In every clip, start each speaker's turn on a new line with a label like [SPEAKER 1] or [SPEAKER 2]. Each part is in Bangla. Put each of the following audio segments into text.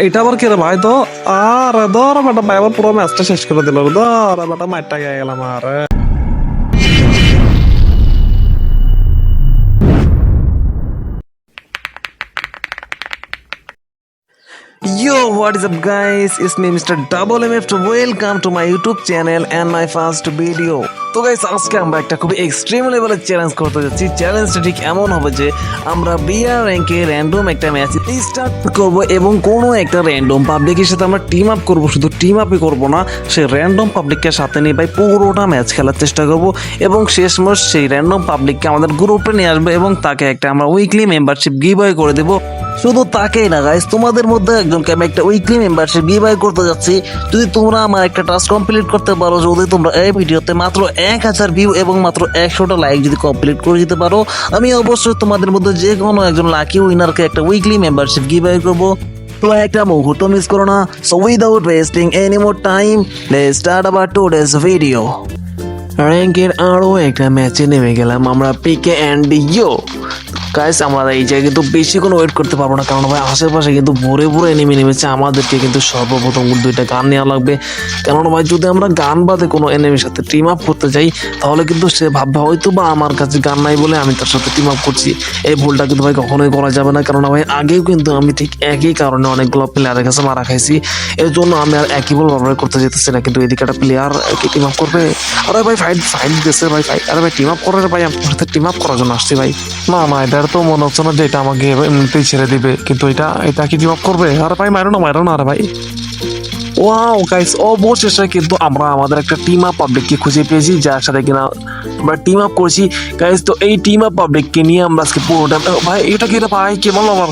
[SPEAKER 1] এটা আবার কি রে ভাই? তো আর ধর বেটা ভাই, আবার পুরো ম্যাচটা শেষ করে দিল। ধর বেটা মাঠটা গেলাম, আর। Yo, what is up guys? It's me Mr. Double MF. Welcome to my YouTube channel and my first video. তো গাইস আজকে আমরা একটা খুবই এক্সট্রিম লেভেলের চ্যালেঞ্জ করতে যাচ্ছি চ্যালেঞ্জটা ঠিক এমন হবে যে আমরা বিআর র্যাঙ্কে র্যান্ডম একটা ম্যাচ স্টার্ট করব এবং কোনো একটা র্যান্ডম পাবলিকের সাথে আমরা টিম আপ করব শুধু টিম আপই করব না সেই র্যান্ডম পাবলিককে সাথে নিয়ে ভাই পুরোটা ম্যাচ খেলার চেষ্টা করব এবং শেষমেশ সেই র্যান্ডম পাবলিককে আমাদের গ্রুপে নিয়ে আসবে এবং তাকে একটা আমরা উইকলি মেম্বারশিপ গিভ করে দেবো শুধু তাকেই না গাইস তোমাদের মধ্যে একজনকে আমি একটা উইকলি মেম্বারশিপ গিভ করতে যাচ্ছি। যদি তোমরা আমার একটা টাস্ক কমপ্লিট করতে পারো, যদি তোমরা এই ভিডিওতে মাত্র এক হাজার ভিউ এবং মাত্র একশোটা লাইক যদি কমপ্লিট করে দিতে পারো, আমি অবশ্যই তোমাদের মধ্যে যে কোনো একজন লাকি উইনারকে একটা উইকলি মেম্বারশিপ গিভ করব। একটা মুহূর্ত মিস করো না। So without wasting any more time let's start আবার টুডেস ভিডিও র্যাঙ্কের আরও একটা ম্যাচে নেমে গেলাম আমরা পিকে অ্যান্ড ইয়ো গাইস আমরা এই জায়গায় কিন্তু বেশি কোনো ওয়েট করতে পারব না। কারণ ভাই, আশেপাশে কিন্তু ভরে ভরে এনিমি নেমেছে। আমাদেরকে কিন্তু সর্বপ্রথম দুইটা গান নেওয়া লাগবে। কেননা ভাই, যদি আমরা গান বাদে কোনো এনিমির সাথে টিম আপ করতে যাই, তাহলে কিন্তু সে ভাববে হয়তো বা আমার কাছে গান নাই বলে আমি তার সাথে টিম আপ করছি। এই ভুলটা কিন্তু ভাই কখনোই করা যাবে না। কেননা ভাই, আগেও কিন্তু আমি ঠিক একই কারণে অনেকগুলো প্লেয়ারের কাছে মারা খাইছি। এর জন্য আমি আর একই বল ব্যবহার করতে যেতেছি না। কিন্তু এদিকে একটা প্লেয়ার কি টিম আপ করবে? আরে ভাই ফাইট ফাইট দিতেছে ভাই ফাইট আরে ভাই টিম আপ করে ভাই, আমি তোর সাথে টিম আপ করার জন্য আসছি ভাই। না না এটার তো মনে হচ্ছে না যে এটা আমাকে এমনিতেই ছেড়ে দিবে। কিন্তু এটা এটা কি টিম আপ করবে? আরে ভাই মারো না মারো না, আরে ভাই। ওয়াও গাইস অবশেষে কিন্তু আমরা আমাদের একটা টিম আপ পাবলিককে খুঁজে পেয়েছি, যার সাথে কিনা আমরা টিম আপ করছি। গাইস তো এই টিম আপ পাবলিককে নিয়ে আমরা আজকে পুরোটা ভাই, এটা কি রে ভাই? কে বলো আমার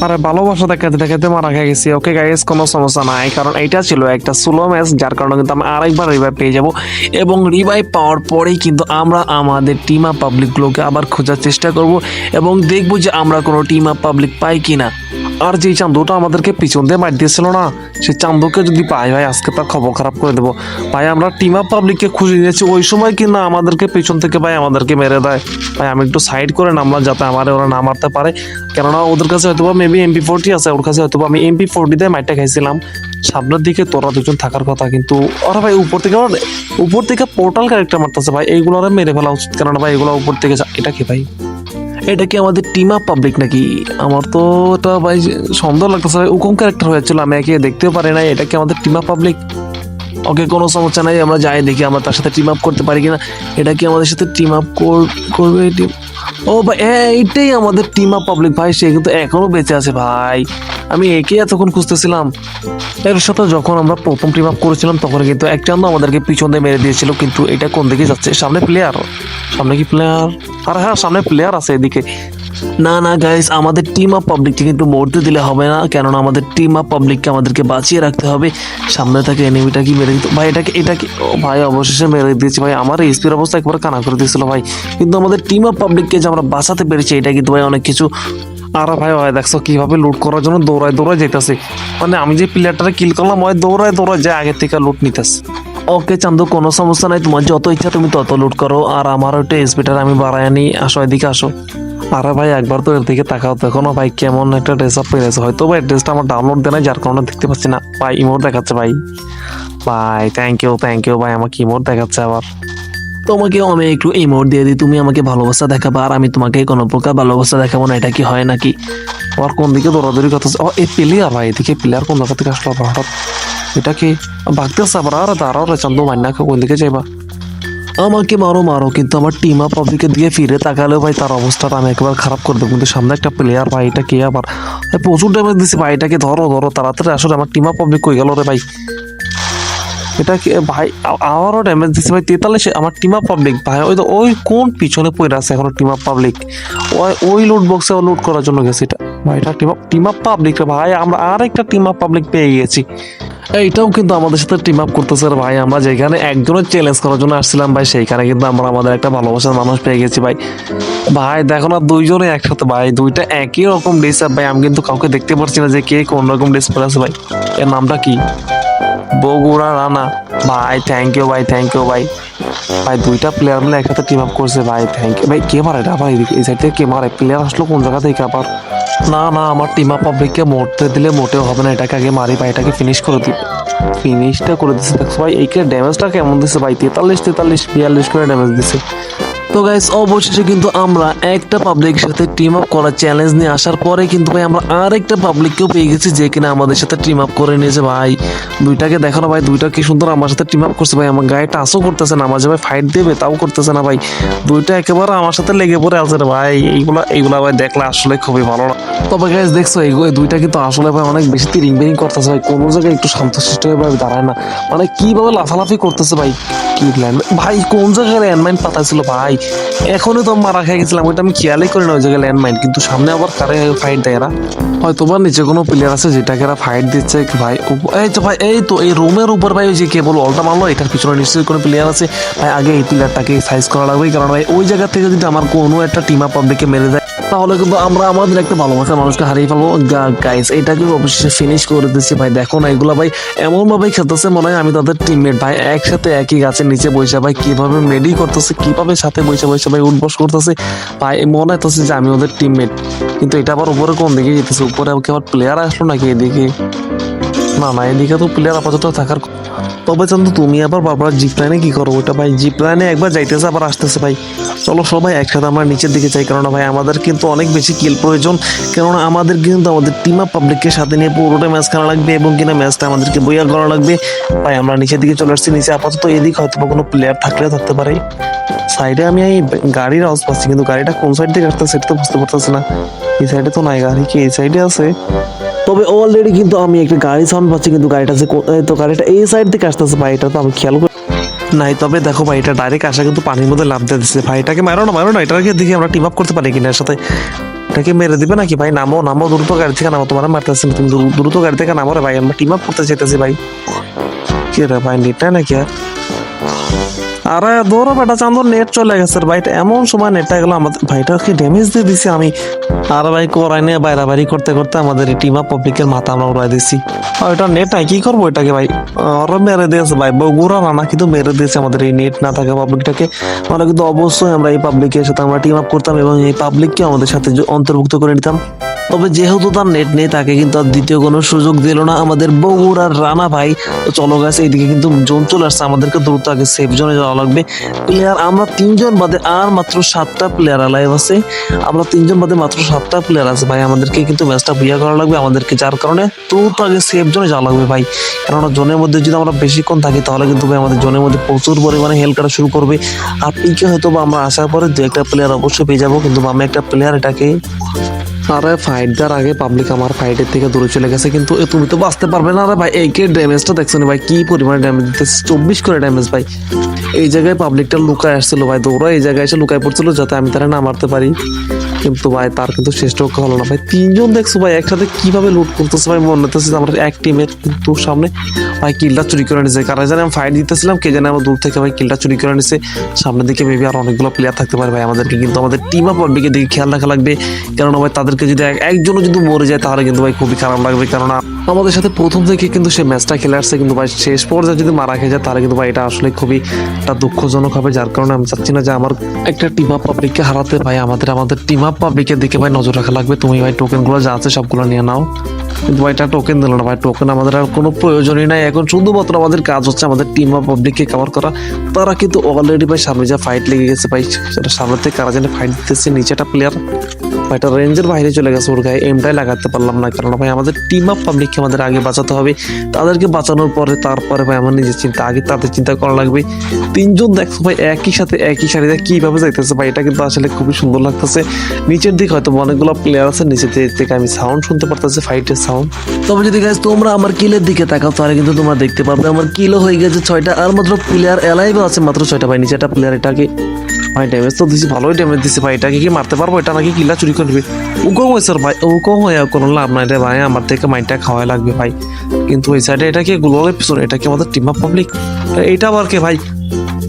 [SPEAKER 1] আরে ভালোবাসা দেখাতে দেখাতে মারা খেয়ে গেছি। ওকে গাইস কোনো সমস্যা নাই। কারণ এটা ছিল একটা সুলো ম্যাচ যার কারণে কিন্তু আমরা আরেকবার রিভাইভ পেয়ে যাব। এবং রিভাইভ পাওয়ার পরেই কিন্তু আমরা আমাদের টিম পাবলিকগুলোকে আবার খোঁজার চেষ্টা করব এবং দেখব যে আমরা কোনো টিম পাবলিক পাই কিনা। আর যে চান্দুটা আমাদেরকে পিছন দিয়ে মার দিয়েছিল না, সেই চান্দুকে যদি পাই ভাই আজকে তার খবর খারাপ করে দেবো। ভাই, আমরা টিম আপ পাবলিককে খুঁজে নিয়েছি, ওই সময় কিনা আমাদেরকে পিছন থেকে ভাই আমাদেরকে মেরে দেয়। ভাই, আমি একটু সাইড করে নামলাম যাতে আমার ওরা না মারতে পারে। কেননা ওদের কাছে হয়তো মেবি এমপি ফোরটি আছে, ওর কাছে হয়তো আমি এমপি ফোরটি দিয়ে মাইটটা খাইছিলাম। সামনের দিকে তোরা দুজন থাকার কথা কিন্তু ওরা ভাই উপর থেকে উপর থেকে পোর্টাল ক্যারেক্টার মারতেছে ভাই, এইগুলো ওরা মেরে ফেলা উচিত। কেননা ভাই, এগুলো উপর থেকে এটা কি ভাই? এটা কি আমাদের টিম আপ পাবলিক নাকি? আমার তো এটা ভাই সন্দেহ লাগতেছে ভাই উকম ক্যারেক্টার হয়েছিল? আমি একে দেখতেও পারি না এটা কি আমাদের টিম আপ পাবলিক ওকে কোনো সমস্যা নাই, আমরা যাই দেখি, আমরা তার সাথে টিম আপ করতে পারি কিনা। এটা কি আমাদের সাথে টিম আপ করবে টিম ও ভাই এইটাই আমাদের টিম আপ পাবলিক ভাই, সে কিন্তু এখনও বেঁচে আছে ভাই। আমি একে এতক্ষণ খুঁজতেছিলাম। এর সাথে যখন আমরা প্রথম টিম আপ করেছিলাম, তখন কিন্তু এক চান্দ আমাদেরকে পিছন দিয়ে মেরে দিয়েছিল, কিন্তু এটা কোন দিকে যাচ্ছে? সামনে প্লেয়ার সামনে কি প্লেয়ার আর হ্যাঁ সামনে প্লেয়ার আছে এদিকে। না না গাইস আমাদের টিম আপ পাবলিককে কিন্তু মরতে দিলে হবে না, কেননা আমাদের টিম আপ পাবলিককে আমাদেরকে বাঁচিয়ে রাখতে হবে। সামনে থেকে এনিমিটা কি মেরে দিত ভাই এটাকে এটাকে ভাই, অবশেষে মেরে দিয়েছি ভাই, আমার স্পির অবস্থা একবার কানা করে দিয়েছিল ভাই। কিন্তু আমাদের টিম আপ পাবলিককে যে আমরা বাঁচাতে পেরেছি, এটা কিন্তু ভাই অনেক কিছু আর ভাই ভাই দেখছ কীভাবে লুট করার জন্য দৌড়ায় দৌড়ায় যেতেছে। মানে আমি যে প্লেয়ারটাকে কিল করলাম, ওই দৌড়ায় দৌড়ায় যে আগের থেকে লুট নিতেছে। ওকে চান্দু, কোনো সমস্যা নাই। তোমার যত ইচ্ছা তুমি তত লুট করো। আর আমার ওইটা স্পিডার আমি বাড়াই আনি আসো, এদিকে আসো। আরে ভাই, একবার তো এর দিকে তাকাও। দেখো ভাই, কেমন একটা ড্রেস আপ পেয়েছে হয়তো ভাই ড্রেসটা আমার ডাউনলোড দেয় না যার কারণে দেখতে পাচ্ছি না। ভাই ইমোট দেখাচ্ছে ভাই। ভাই থ্যাংক ইউ থ্যাংক ইউ ভাই, আমাকে ইমোট দেখাচ্ছে আবার। তোমাকেও আমি একটু ইমোট দিয়ে দিই। তুমি আমাকে ভালোবাসা দেখাবে। আর আমি তোমাকে কোনো প্রকার ভালোবাসা দেখাবো না। এটা কি হয় নাকি? আর কোন দিকে দৌড়াদৌড়ি কথা ও, এই প্লেয়ার ভাই, এদিকে প্লেয়ার কোন জায়গা থেকে আসলো? আবার হঠাৎ এটা কি? ভাগতেছে আবার আর দাঁড়াও রে চান্দু মান্না কোন দিকে যাইবা। আমাকে মারো মারো, কিন্তু আমার টিম আপ পাবলিকের দিকে ফিরে তাকালেও ভাই তার অবস্থাটা আমি একবার খারাপ করে দেবো। কিন্তু সামনে একটা প্লেয়ার ভাই, এটা কে আবার? প্রচুর ড্যামেজ দিচ্ছে ভাই, এটাকে ধরো ধরো, তাড়াতাড়ি আসলে আমার টিম আপ পাবলিক কই গেল রে ভাই? এটা কি, ভাই আ- আমারও ড্যামেজ দিচ্ছে ভাই, তেতাল্লিশ আমার টিম পাবলিক ভাই, ওই তো, ওই কোন পিছনে পড়ে আছে এখন টিম পাবলিক ওই ওই লুট বক্সে লুট করার জন্য গেছে এটা। ভাই, এটা টিম টিম পাবলিক ভাই, আমরা আর একটা টিম পাবলিক পেয়ে গেছি। এইটাও কিন্তু আমাদের সাথে টিম আপ করতেছে ভাই। আমরা যেখানে একজনের চ্যালেঞ্জ করার জন্য আসছিলাম ভাই, সেইখানে কিন্তু আমরা আমাদের একটা ভালোবাসার মানুষ পেয়ে গেছি ভাই। ভাই, দেখো না, দুইজনে একসাথে ভাই, দুইটা একই রকম ড্রেস আপ ভাই। আমি কিন্তু কাউকে দেখতে পারছি না যে কে কোন রকম ড্রেস পরে আছে ভাই। এর নামটা কি? বগুড়া রানা। ভাই থ্যাংক ইউ ভাই থ্যাংক ইউ ভাই। ভাই, দুইটা প্লেয়ার মিলে একসাথে টিম আপ করছে, ভাই থ্যাংক ইউ ভাই, কে মারে এটা? ভাই, এই সাইড থেকে কে মারে? প্লেয়ার আসলো কোন জায়গা থেকে আবার? না না, আমার টিম আপ পাবলিককে মরতে দিলে মোটেও হবে না। এটাকে আগে মারি, ভাই, এটাকে ফিনিশ করে দিবে ফিনিশটা করে দিচ্ছে দেখছ, ভাই, এইখানে ড্যামেজটা কেমন দিচ্ছে ভাই? তেতাল্লিশ তেতাল্লিশ, বিয়াল্লিশ করে ড্যামেজ দিছে। তো গাইস অবশেষে কিন্তু আমরা একটা পাবলিকের সাথে টিম আপ করার চ্যালেঞ্জ নিয়ে আসার পরে কিন্তু ভাই, আমরা আরেকটা পাবলিককেও পেয়ে গেছি যে কিনা আমাদের সাথে টিম আপ করে নিয়েছে ভাই। দুইটাকে দেখো না ভাই, দুইটা কি সুন্দর আমার সাথে টিম আপ করছে ভাই। আমার গায়ে টাচও করতেছে না, আমার ভাই ফাইট দেবে তাও করতেছে না ভাই। দুইটা একেবারে আমার সাথে লেগে পড়ে আছে রে ভাই। এইগুলা এইগুলা ভাই দেখলে আসলে খুবই ভালো না। তবে গাইস দেখছ, এই এই দুইটা কিন্তু আসলে ভাই অনেক বেশি তিরিং বিরিং করতেছে ভাই। কোনো জায়গায় একটু শান্তশিষ্ট হয়ে ভাই দাঁড়ায় না। মানে কীভাবে লাফালাফি করতেছে ভাই? কি ল্যান্ড ভাই, কোন জায়গায় ল্যান্ডমাইন পাতা ছিল ভাই? এখনই তো মারা খেয়ে গেছিলাম, ওইটা আমি খেয়ালই করি না ওই জায়গায় ল্যান্ড মাইন কিন্তু সামনে আবার কারে ফাইট দেয় এরা? হয়তো বা নিচে কোনো প্লেয়ার আছে যেটাকে এরা ফাইট দিচ্ছে ভাই এই তো ভাই, এই তো এই রুমের উপর ভাই ওই যে কেবল অলটা মারলো, এটার পিছনে নিশ্চয়ই কোনো প্লেয়ার আছে। ভাই, আগে এই প্লেয়ারটাকে সাইজ করা লাগবে, কারণ ভাই ওই জায়গা থেকে যদি আমার কোনো একটা টিম আপ পাবলিককে মেরে দেয় তাহলে কিন্তু আমরা আমাদের একটা ভালোবাসা মানুষকে হারিয়ে ফেলব। গাইস এটাকে অবশ্যই ফিনিশ করে দিচ্ছি। ভাই, দেখো না, এগুলো ভাই এমন ভাবে খেলতেছে মনে হয়। আমি তাদের টিমমেট ভাই, একসাথে একই গাছের নিচে বসে, ভাই, কীভাবে মেডি করতেছে, কীভাবে সাথে বসে বসে, ভাই, উঠবস করতেছে। ভাই মনে হইতেছে যে আমি ওদের টিমমেট কিন্তু এটা আবার উপরে কোন দিকে যেতেছে? উপরে আবার প্লেয়ার আসলো নাকি এদিকে? না না, এদিকে তো প্লেয়ার আপাতত থাকার তবে চন্দ্র তুমি আবার বারবার জিপ লাইনে কি করো? ওটা ভাই জিপ লাইনে একবার যাইতেছে, আবার আসতেছে ভাই। চলো সবাই একসাথে আমরা নিচের দিকে চাই কেননা ভাই, আমাদের কিন্তু অনেক বেশি কিল প্রয়োজন। কেননা আমাদের কিন্তু আমাদের টিম আপ পাবলিককে সাথে নিয়ে পুরোটা ম্যাচ খেলা লাগবে এবং কিনা ম্যাচটা আমাদেরকে বইয়া করা লাগবে। ভাই, আমরা নিচের দিকে চলে আসছি, নিচে আপাতত এদিক হয়তো কোনো প্লেয়ার থাকলেও থাকতে পারে। সাইডে আমি এই গাড়ির আওয়াজ পাচ্ছি, কিন্তু গাড়িটা কোন সাইড থেকে আসতেছে, সেটা তো বুঝতে পারতেছি না। এই সাইডে তো নাই, গাড়ি কি এই সাইডে আছে? তবে অলরেডি কিন্তু আমি একটা গাড়ি সাউন্ড পাচ্ছি, কিন্তু গাড়িটা যে তো গাড়িটা এই সাইড থেকে আসতেছে ভাই তো আমি খেয়াল করি নাই, তবে দেখো ভাই, এটা ডাইরেক্ট আসা কিন্তু পানির মধ্যে লাভ দিয়ে দিচ্ছে। ভাই, এটাকে মারো না মারো না, এটাকে দেখি আমরা টিম আপ করতে পারি কিনা এর সাথে। এটাকে মেরে দিবে নাকি ভাই? নামো নামো, দ্রুত গাড়ি থেকে নামো, তোমার মারতেছি তুমি দ্রুত গাড়ি থেকে নামো রে ভাই, আমরা টিম আপ করতে চাইতেছি ভাই। কি রে ভাই, নেটটা নাকি আর আরে দৌড়ো বেটা চান্দর নেট চলে গেছে রে ভাই, এটা এমন সময় নেটটা গেল, আমাদের ভাইটাকে ড্যামেজ দিয়ে দিছি আমি? আর ভাই, করাই নিয়ে বাইরাবাড়ি করতে করতে আমাদের টিম পাবলিকের মাথা আমরা উড়াই দিছি। আর এটা নেট নাই, কি করব এটাকে ভাই? আরও মেরে দিয়েছে ভাই, বগুড়া না না কিন্তু মেরে দিয়েছে আমাদের এই নেট না থাকা পাবলিকটাকে আমরা কিন্তু অবশ্যই আমরা এই পাবলিকের সাথে আমরা টিম আপ করতাম এবং এই পাবলিককে আমাদের সাথে অন্তর্ভুক্ত করে নিতাম। তবে যেহেতু তার নেট নেই, তাকে কিন্তু আর দ্বিতীয় কোনো সুযোগ দিল না। আমাদের বগুড়ার রানা ভাই, তো চলো গেছে এইদিকে কিন্তু জোন চলে আসছে। আমাদেরকে দ্রুত আগে সেফ জোনে যাওয়া লাগবে। প্লেয়ার আমরা তিনজন বাদে আর মাত্র সাতটা প্লেয়ার অ্যালাইভ আছে। আমরা তিনজন বাদে মাত্র সাতটা প্লেয়ার আছে। ভাই, আমাদেরকে কিন্তু ম্যাচটা বিয়া করা লাগবে। আমাদেরকে যার কারণে দ্রুত আগে সেফ জোনে যাওয়া লাগবে ভাই। কেননা জোনের মধ্যে যদি আমরা বেশিক্ষণ থাকি, তাহলে কিন্তু ভাই আমাদের জোনের মধ্যে প্রচুর পরিমাণে হেল করা শুরু করবে। আর পিকে হয়তো বা আমরা আসার পরে দু একটা প্লেয়ার অবশ্যই পেয়ে যাব। কিন্তু আমি একটা প্লেয়ার এটাকে আরে ফাইট আগে পাবলিক আমার ফাইটের থেকে দূরে চলে গেছে, কিন্তু তুমি তো বাঁচতে পারবে না আরে ভাই। এই কে ড্যামেজটা দেখছ না ভাই? কি পরিমাণে ড্যামেজ দিতেছে? চব্বিশ করে ড্যামেজ ভাই। এই জায়গায় পাবলিকটা লুকায় আসছিল ভাই দৌড়া এই জায়গায় এসে লুকায় পড়ছিল যাতে আমি তারা না মারতে পারি। কিন্তু ভাই, তার কিন্তু শেষটা হলো না। ভাই, তিনজন দেখছ ভাই, একসাথে কীভাবে লুট করতেছে ভাই? মনে হতেছে যে আমরা এক টিমের কিন্তু সামনে, ভাই কিলটা চুরি করে নিছে। কারণ জানি আমি ফাইট দিতেছিলাম, কে জানে আমার দূর থেকে ভাই কিলটা চুরি করে নিছে। সামনের দিকে মেবি আর অনেকগুলো প্লেয়ার থাকতে পারে ভাই, আমাদেরকে কিন্তু আমাদের টিম আপ দিকে খেয়াল রাখা লাগবে। কেননা ভাই, তাদেরকে যদি এক- একজনও যদি মরে যায়, তাহলে কিন্তু ভাই খুবই খারাপ লাগবে। কেননা আমাদের সাথে প্রথম থেকে কিন্তু সে ম্যাচটা খেলে আসছে, কিন্তু ভাই শেষ পর্যায়ে যদি মারা খেয়ে যায়, তাহলে কিন্তু ভাই এটা আসলে খুবই একটা দুঃখজনক হবে, যার কারণে আমি চাচ্ছি না যে আমার একটা টিম আপ পাবলিককে হারাতে, ভাই আমাদের আমাদের টিম আপ পাবলিকের দিকে ভাই নজর রাখা লাগবে। তুমি ভাই টোকেনগুলো যা আছে সবগুলো নিয়ে নাও। কিন্তু ভাই এটা টোকেন দিল না, ভাই টোকেন আমাদের আর কোনো প্রয়োজনই নাই। এখন শুধুমাত্র আমাদের কাজ হচ্ছে আমাদের টিম আপ পাবলিককে কভার করা। তারা কিন্তু অলরেডি ভাই সামনে যা ফাইট লেগে গেছে, ভাই সামনে থেকে কারা জানে ফাইট দিতেছে, নিচে একটা প্লেয়ার ভাই এটা রেঞ্জের বাইরে চলে গেছে ওর গায়ে এমটাই লাগাতে পারলাম না। কারণ ভাই, আমাদের টিম আপ পাবলিককে আমাদের আগে বাঁচাতে হবে। তাদেরকে বাঁচানোর পরে, তারপরে ভাই, আমার নিজের চিন্তা, আগে তাদের চিন্তা করা লাগবে। তিনজন দেখছ ভাই, একই সাথে একই সারিতে কীভাবে যাইতেছে ভাই, এটা কিন্তু আসলে খুবই সুন্দর লাগতেছে। নিচের দিকে হয়তো অনেকগুলো প্লেয়ার আছে দিক থেকে আমি সাউন্ড শুনতে পারতেছি ফাইটের সাউন্ড তবে যদি গাইজ তোমরা আমার কিলের দিকে তাকাও, তাহলে কিন্তু তোমরা দেখতে পাবে, আমার কিলো হয়ে গেছে ছয়টা, আর মাত্র প্লেয়ার এলাইভ আছে মাত্র ছয়টা ভাই নিচেটা প্লেয়ার এটাকে ভাই ড্যামেজ তো দিছি, ভালোই ড্যামেজ দিছি ভাই। এটাকে কি মারতে পারব? এটা নাকি কিলা চুরি করবে? উকম হয়েছে রে ভাই উকম হয়ে কোনো লাভ নাই রে ভাই। আমার থেকে মাইন্ডটা খাওয়াই লাগবে ভাই। কিন্তু ওই সাইডে এটা কি গ্লোবালের পিছনে এটা কি আমাদের টিম আপ পাবলিক এইটা আবার কে ভাই?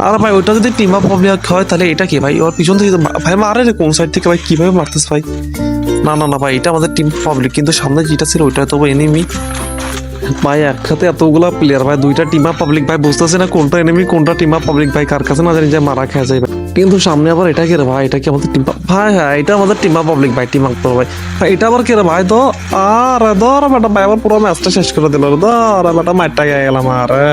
[SPEAKER 1] আর ভাই, ওটা যদি টিম আপ পাবলিক হয়, তাহলে এটা কি ভাই? ওর পিছন থেকে ভাই, মারে রে কোন সাইড থেকে ভাই? কীভাবে মারতেছে ভাই? না না না ভাই, এটা আমাদের টিম পাবলিক কিন্তু সামনে যেটা ছিল, ওইটা তো এনিমি ভাই, একসাথে এতগুলা প্লেয়ার ভাই, দুইটা টিম পাবলিক ভাই, বুঝতেছে না কোনটা এনিমি কোনটা টিম পাবলিক ভাই, কার কাছে না জানি যে মারা খেয়ে যায়। কিন্তু সামনে আবার এটা কে রে ভাই? এটা কি আমাদের টিম ভাই হ্যাঁ এটা আমাদের টিম্পা পাবলিক ভাই টিম আক্তর ভাই। ভাই, এটা আবার কে রে ভাই? তো আর ধর বেটা ভাই আবার পুরো ম্যাচটা শেষ করে দিল ধর বেটা গিয়ে গেলাম আরে।